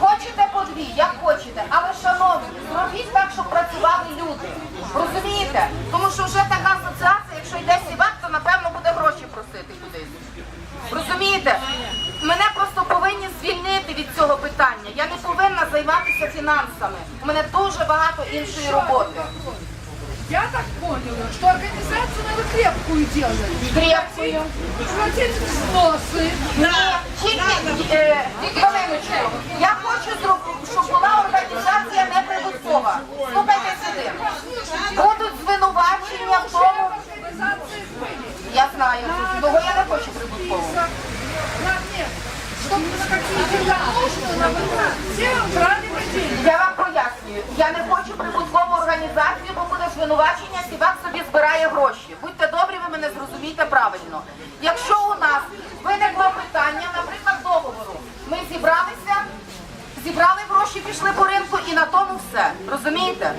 Хочете по дві, як хочете, але шановні, зробіть так, щоб працювали люди. Розумієте? Тому що вже така асоціація, якщо йде сівак, то напевно буде гроші просити кудись. Розумієте? Мене просто повинні звільнити від цього питання. Я не повинна займатися фінансами. У мене дуже багато іншої роботи. Я так поняла, что организацию надо крепкую делать. Крепкую. Платить взносы. Да. знаю, того я не хочу прибуткову. На мне. Чтобы на какие дела нужно, на выход. Все брали бы деньги. Я вам пояснюю, я не хочу прибуткову організацію, бо буде звинувачення, сівак собі збирає гроші. Будьте добрі, ви мене зрозумійте правильно. Якщо у нас виникло питання, наприклад, договору, ми зібралися, зібрали гроші, пішли по ринку і на тому все. Розумієте?